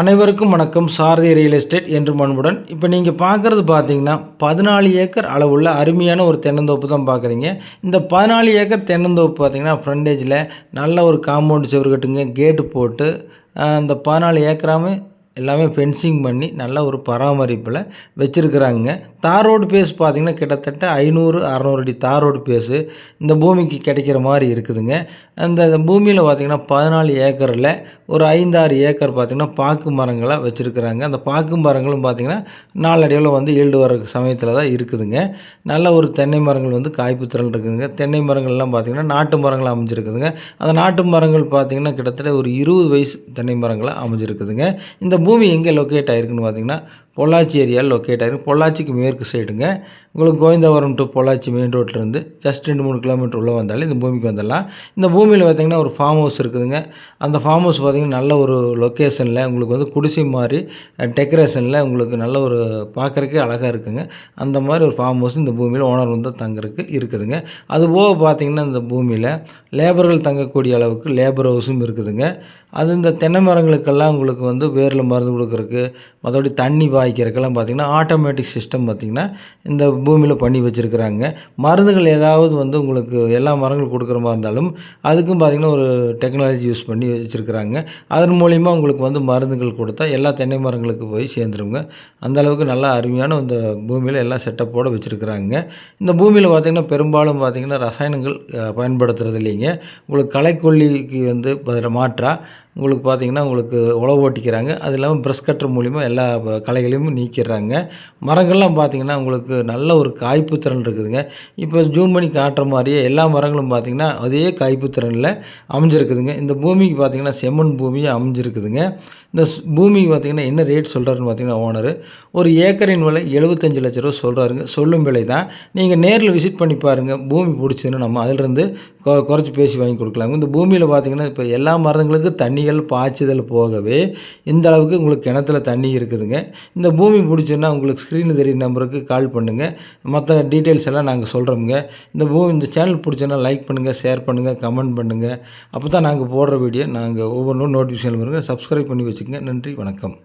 அனைவருக்கும் வணக்கம். சாரதி real estate என்று மண்புடன் இப்போ நீங்கள் பார்க்குறது பார்த்தீங்கன்னா பதினாலு ஏக்கர் அளவுள்ள அருமையான ஒரு தென்னந்தோப்பு தான் பார்க்குறீங்க இந்த பதினாலு ஏக்கர் தென்னந்தோப்பு பார்த்தீங்கன்னா ஃப்ரண்டேஜில் நல்ல ஒரு காம்பவுண்ட் சுவர் கட்டுங்க. கேட்டு போட்டு அந்த இந்த பதினாலு ஏக்கராமே எல்லாமே ஃபென்சிங் பண்ணி நல்ல ஒரு பராமரிப்பில் வச்சுருக்குறாங்க தார் ரோடு பேஸ் பார்த்திங்கன்னா கிட்டத்தட்ட ஐநூறு அறநூறு அடி தார் ரோடு பேஸு இந்த பூமிக்கு கிடைக்கிற மாதிரி இருக்குதுங்க. அந்த பூமியில் பார்த்திங்கன்னா பதினாலு ஏக்கரில் ஒரு ஐந்தாறு ஏக்கர் பார்த்திங்கன்னா பாக்கு மரங்களை வச்சுருக்குறாங்க. அந்த பாக்கு மரங்களும் பார்த்திங்கன்னா நாளடைவில் வந்து ஈல்டு வர சமயத்தில் தான் இருக்குதுங்க. நல்ல ஒரு தென்னை மரங்கள் வந்து காய்ப்பு திறன் இருக்குதுங்க. தென்னை மரங்கள்லாம் பார்த்திங்கன்னா நாட்டு மரங்கள் அமைஞ்சிருக்குதுங்க. அந்த நாட்டு மரங்கள் பார்த்திங்கன்னா கிட்டத்தட்ட ஒரு இருபது வயசு தென்னை மரங்களாக அமைஞ்சிருக்குதுங்க. இந்த பூமி எங்கே லொக்கேட் ஆகிருக்குன்னு பார்த்தீங்கன்னா பொள்ளாச்சி ஏரியாவில் லொக்கேட் ஆகிருக்கு பொள்ளாச்சிக்கு மேற்கு சைடுங்க உங்களுக்கு கோவிந்தவரம் டு பொள்ளாச்சி மெயின் ரோட்லேருந்து ஜஸ்ட் ரெண்டு மூணு கிலோமீட்டர் உள்ளே வந்தாலே இந்த பூமிக்கு வந்துடலாம். இந்த பூமியில் பார்த்திங்கன்னா ஒரு ஃபார்ம் ஹவுஸ் இருக்குதுங்க. அந்த ஃபார்ம் ஹவுஸ் பார்த்திங்கன்னா நல்ல ஒரு லொக்கேஷனில் உங்களுக்கு வந்து குடிசை மாதிரி டெக்கரேஷனில் உங்களுக்கு நல்ல ஒரு பார்க்குறக்கே அழகாக இருக்குங்க. அந்த மாதிரி ஒரு ஃபார்ம் ஹவுஸ் இந்த பூமியில் ஓனர் வந்து தங்குறதுக்கு இருக்குதுங்க. அது போக பார்த்திங்கன்னா இந்த பூமியில் லேபர்கள் தங்கக்கூடிய அளவுக்கு லேபர் ஹவுஸும் இருக்குதுங்க. அது இந்த தென்னை மரங்களுக்கெல்லாம் உங்களுக்கு வந்து வேரில் மருந்து கொடுக்குறக்கு மற்றபடி தண்ணி பாய்க்கிறதுக்கெல்லாம் பார்த்திங்கன்னா ஆட்டோமேட்டிக் சிஸ்டம் பார்த்திங்கன்னா இந்த பூமியில் பண்ணி வச்சுருக்குறாங்க. மருந்துகள் ஏதாவது வந்து உங்களுக்கு எல்லா மரங்களும் கொடுக்குற மாதிரி இருந்தாலும் அதுக்கும் பார்த்திங்கன்னா ஒரு டெக்னாலஜி யூஸ் பண்ணி வச்சுருக்குறாங்க. அதன் மூலிமா உங்களுக்கு வந்து மருந்துகள் கொடுத்தா எல்லா தென்னை மரங்களுக்கு போய் சேர்ந்துருங்க. அந்தளவுக்கு நல்லா அருமையான இந்த பூமியில் எல்லாம் செட்டப்போடு வச்சுருக்குறாங்க. இந்த பூமியில் பார்த்திங்கன்னா பெரும்பாலும் பார்த்திங்கன்னா ரசாயனங்கள் பயன்படுத்துறது இல்லைங்க. உங்களுக்கு களைக்கொல்லிக்கு வந்து மாற்றாக உங்களுக்கு பார்த்தீங்கன்னா உங்களுக்கு உழவு ஓட்டிக்கிறாங்க. அது இல்லாமல் ப்ரெஷ் கட்டர் மூலிமா எல்லா களைகளையும் நீக்கிடுறாங்க. மரங்கள்லாம் பார்த்தீங்கன்னா உங்களுக்கு நல்ல ஒரு காய்ப்பு திறன் இருக்குதுங்க. இப்போ ஜூன் மணி காட்டுற மாதிரியே எல்லா மரங்களும் பார்த்தீங்கன்னா அதே காய்ப்பு திறனில் அமைஞ்சிருக்குதுங்க. இந்த பூமிக்கு பார்த்தீங்கன்னா செம்மண் பூமியாக அமைஞ்சிருக்குதுங்க. இந்த பூமிக்கு பார்த்தீங்கன்னா என்ன ரேட் சொல்கிறாருன்னு பார்த்தீங்கன்னா ஓனர் ஒரு ஏக்கரின் விலை எழுபத்தஞ்சு லட்ச ரூபா சொல்கிறாருங்க சொல்லும் விலை தான் நீங்கள் நேரில் விசிட் பண்ணி பாருங்கள் பூமி பிடிச்சதுன்னு நம்ம அதிலிருந்து கொ குறைச்சி பேசி வாங்கி கொடுக்கலாங்க. இந்த பூமியில் பார்த்தீங்கன்னா இப்போ எல்லா மரங்களுக்கும் தண்ணி தண்ணிகள் பாய்ச்சுதல் போகவே இந்த அளவுக்கு உங்களுக்கு கிணத்துல தண்ணி இருக்குதுங்க. இந்த பூமி பிடிச்சுன்னா உங்களுக்கு ஸ்க்ரீனில் தெரியும் நம்பருக்கு கால் பண்ணுங்கள் மற்ற டீட்டெயில்ஸ் எல்லாம் நாங்கள் சொல்கிறோமுங்க இந்த பூமி இந்த சேனல் பிடிச்சனா லைக் பண்ணுங்கள் ஷேர் பண்ணுங்கள் கமெண்ட் பண்ணுங்கள் அப்போ தான் நாங்கள் போடுற வீடியோ நாங்கள் ஒவ்வொன்றும் நோட்டிஃபிகேஷன் வருங்க சப்ஸ்கிரைப் பண்ணி வச்சுக்கோங்க. நன்றி வணக்கம்.